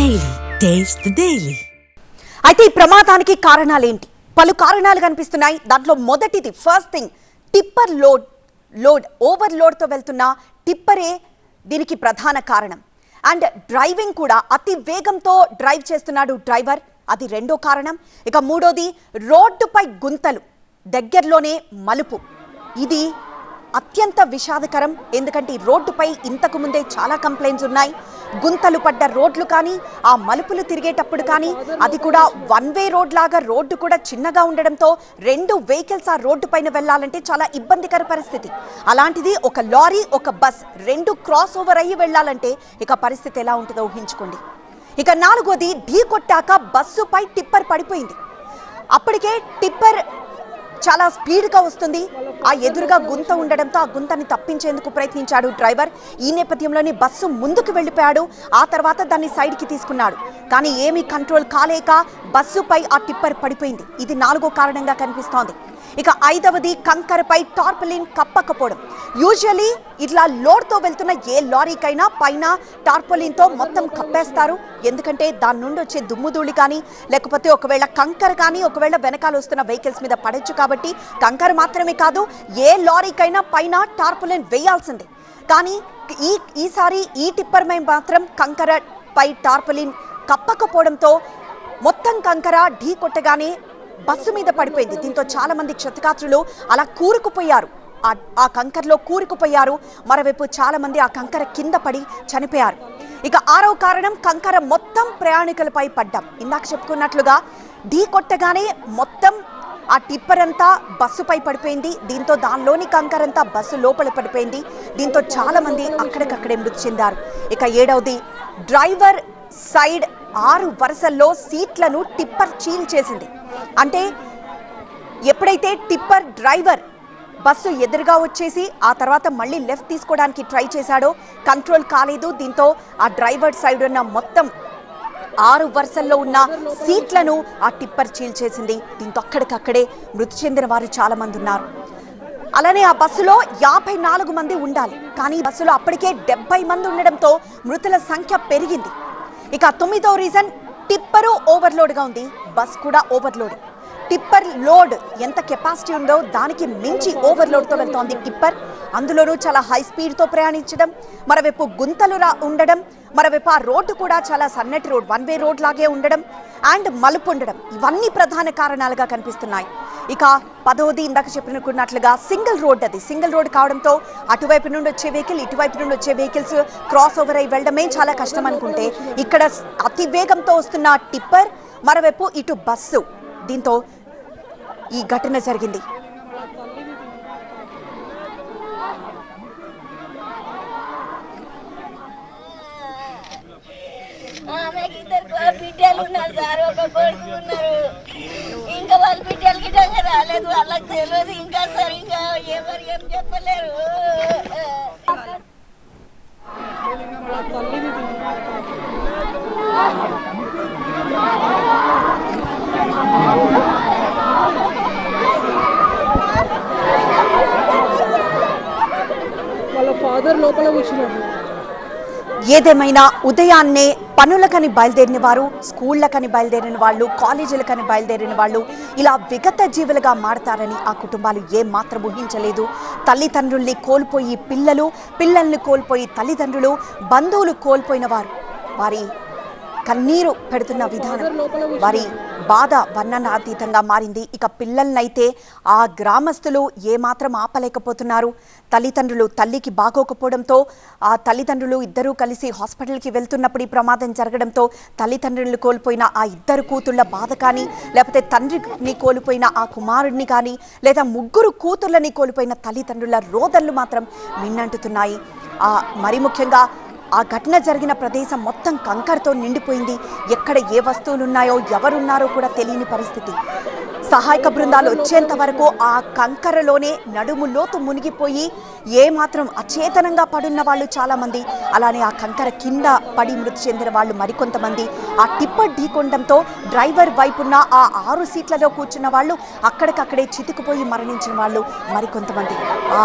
Daily taste daily అయితే ఈ ప్రమాదానికి కారణాలేంటి? పలు కారణాలు కనిపిస్తున్నాయి. దాంట్లో మొదటిది first thing tipper load load over లోడ్తో వెళ్తున్న టిప్పరే దీనికి ప్రధాన కారణం. అండ్ డ్రైవింగ్ కూడా అతి వేగంతో డ్రైవ్ చేస్తున్నాడు డ్రైవర్ అది రెండో కారణం. ఇక మూడోది రోడ్డుపై గుంతలు దగ్గరలోనే మలుపు. ఇది అత్యంత విషాదకరం. ఎందుకంటే ఈ రోడ్డుపై ఇంతకు ముందే చాలా కంప్లైంట్స్ ఉన్నాయి. గుంతలు పడ్డ రోడ్లు కానీ ఆ మలుపులు తిరిగేటప్పుడు కానీ అది కూడా వన్ వే రోడ్ లాగా రోడ్డు కూడా చిన్నగా ఉండడంతో రెండు వెహికల్స్ ఆ రోడ్డు పైన వెళ్ళాలంటే చాలా ఇబ్బందికర పరిస్థితి. అలాంటిది ఒక లారీ ఒక బస్ రెండు క్రాస్ ఓవర్ అయ్యి వెళ్ళాలంటే ఇక పరిస్థితి ఎలా ఉంటుందో ఊహించుకోండి. ఇక నాలుగోది ఢీ కొట్టాక బస్సుపై టిప్పర్ పడిపోయింది. అప్పటికే టిప్పర్ చాలా స్పీడ్గా వస్తుంది. ఆ ఎదురుగా గుంత ఉండడంతో ఆ గుంతని తప్పించేందుకు ప్రయత్నించాడు డ్రైవర్. ఈ నేపథ్యంలోనే బస్సు ముందుకు వెళ్ళిపోయాడు. ఆ తర్వాత దాన్ని సైడ్కి తీసుకున్నాడు. కానీ ఏమీ కంట్రోల్ కాలేక బస్సుపై ఆ టిప్పర్ పడిపోయింది. ఇది నాలుగో కారణంగా కనిపిస్తోంది. ఇక ఐదవది కంకరపై టార్పలిన్ కప్పకపోవడం. యూజువలీ ఇట్లా లోడ్తో వెళ్తున్న ఏ లారీకైనా పైన టార్పలిన్తో మొత్తం కప్పేస్తారు. ఎందుకంటే దాని నుండి వచ్చే దుమ్ముధూళి కానీ లేకపోతే ఒకవేళ కంకర కానీ ఒకవేళ వెనకాల వస్తున్న వెహికల్స్ మీద పడచ్చు కాబట్టి కంకర మాత్రమే కాదు ఏ లారీకైనా పైన టార్పలిన్ వేయాల్సిందే. కానీ ఈ ఈసారి ఈ టిప్పర్ మేము మాత్రం కంకర పై టార్పలిన్ కప్పకపోవడంతో మొత్తం కంకర ఢీ కొట్టగానే బస్సు మీద పడిపోయింది. దీంతో చాలా మంది క్షతగాత్రులు అలా కూరుకుపోయారు. ఆ- కంకరలో కూరుకుపోయారు. మరోవైపు చాలా మంది ఆ కంకర కింద పడి చనిపోయారు. ఇక ఆరో కారణం కంకర మొత్తం ప్రయాణికులపై పడ్డాం. ఇందాక చెప్పుకున్నట్లుగా ఢీ కొట్టగానే మొత్తం ఆ టిప్పర్ అంతా బస్సుపై పడిపోయింది. దీంతో దానిలోని కంకర అంతా బస్సు లోపల పడిపోయింది. దీంతో చాలా మంది అక్కడికక్కడే మృతి చెందారు. ఇక ఏడవది డ్రైవర్ సైడ్ ఆరు వరుసల్లో సీట్లను టిప్పర్ చీల్ చేసింది. అంటే ఎప్పుడైతే టిప్పర్ డ్రైవర్ బస్సు ఎదురుగా వచ్చేసి ఆ తర్వాత మళ్ళీ లెఫ్ట్ తీసుకోవడానికి ట్రై చేశాడో కంట్రోల్ కాలేదు. దీంతో ఆ డ్రైవర్ సైడ్ ఉన్న మొత్తం ఆరు వరుసల్లో ఉన్న సీట్లను ఆ టిప్పర్ చీల్చేసింది దీంతో అక్కడికక్కడే మృతి చెందిన వారు చాలామంది ఉన్నారు. అలానే ఆ బస్సులో యాభై నాలుగు మంది ఉండాలి. కానీ బస్సులో అప్పటికే డెబ్బై మంది ఉండడంతో మృతుల సంఖ్య పెరిగింది. ఇక తొమ్మిదో రీజన్ టిప్పరు ఓవర్లోడ్గా ఉంది. బస్ కూడా ఓవర్లోడ్ టిప్పర్ లోడ్ ఎంత కెపాసిటీ ఉందో దానికి మించి ఓవర్లోడ్తో వెళ్తోంది టిప్పర్ అందులోనూ చాలా హై స్పీడ్తో ప్రయాణించడం మరోవైపు గుంతలు రా ఉండడం మరోవైపు ఆ రోడ్డు కూడా చాలా సన్నటి రోడ్ వన్ వే రోడ్ లాగే ఉండడం అండ్ మలుపు ఉండడం. ఇవన్నీ ప్రధాన కారణాలుగా కనిపిస్తున్నాయి. ఇక పదవది ఇందాక చెప్పినట్టున్నట్లుగా సింగిల్ రోడ్ అది. సింగిల్ రోడ్ కావడంతో అటువైపు నుండి వచ్చే వెహికల్ ఇటువైపు నుండి వచ్చే వెహికల్స్ క్రాస్ ఓవర్ అయి వెళ్ళడమే చాలా కష్టం అనుకుంటే ఇక్కడ అతి వేగంతో వస్తున్న టిప్పర్ మరోవైపు ఇటు బస్సు. దీంతో ఈ ఘటన జరిగింది. ఆమెకి ఇద్దరు బిడ్డలు ఉన్నారు సార్. ఒక కొడుకు ఉన్నారు. ఇంకా వాళ్ళ బిడ్డలకి ఇంకా రాలేదు. వాళ్ళకి తెలియదు ఇంకా సార్ ఇంకా ఎవరు ఏం చెప్పలేరు. వాళ్ళ ఫాదర్ లోపల కూర్చున్నాడు. ఏదేమైనా ఉదయాన్నే పనులకని బయలుదేరిన వారు స్కూళ్ళకని బయలుదేరిన వాళ్ళు కాలేజీలకని బయలుదేరిన వాళ్ళు ఇలా విగత జీవులుగా మారతారని ఆ కుటుంబాలు ఏమాత్రం ఊహించలేదు. తల్లిదండ్రుల్ని కోల్పోయి పిల్లలు పిల్లల్ని కోల్పోయి తల్లిదండ్రులు బంధువులు కోల్పోయిన వారు వారి కన్నీరు పెడుతున్న విధానం వారి బాధ వర్ణనాతీతంగా మారింది. ఇక పిల్లలనైతే ఆ గ్రామస్తులు ఏమాత్రం ఆపలేకపోతున్నారు. తల్లిదండ్రులు తల్లికి బాగోకపోవడంతో ఆ తల్లిదండ్రులు ఇద్దరూ కలిసి హాస్పిటల్కి వెళ్తున్నప్పుడు ఈ ప్రమాదం జరగడంతో తల్లిదండ్రులు కోల్పోయిన ఆ ఇద్దరు కూతుళ్ళ బాధ కానీ లేకపోతే తండ్రిని కోల్పోయిన ఆ కుమారుడిని కానీ లేదా ముగ్గురు కూతుళ్ళని కోల్పోయిన తల్లిదండ్రుల రోదనలు మాత్రం మిన్నంటుతున్నాయి. ఆ మరి ముఖ్యంగా ఆ ఘటన జరిగిన ప్రదేశం మొత్తం కంకరతో నిండిపోయింది. ఎక్కడ ఏ వస్తువులు ఉన్నాయో ఎవరున్నారో కూడా తెలియని పరిస్థితి. సహాయక బృందాలు వచ్చేంత వరకు ఆ కంకరలోనే నడుము లోతు మునిగిపోయి ఏ మాత్రం అచేతనంగా పడున్న వాళ్ళు చాలామంది. అలానే ఆ కంకర కింద పడి మృతి చెందిన వాళ్ళు మరికొంతమంది. ఆ టిప్పర్ ఢీకొండంతో డ్రైవర్ వైపున్న ఆ ఆరు సీట్లలో కూర్చున్న వాళ్ళు అక్కడికక్కడే చితుకుపోయి మరణించిన వాళ్ళు మరికొంతమంది. ఆ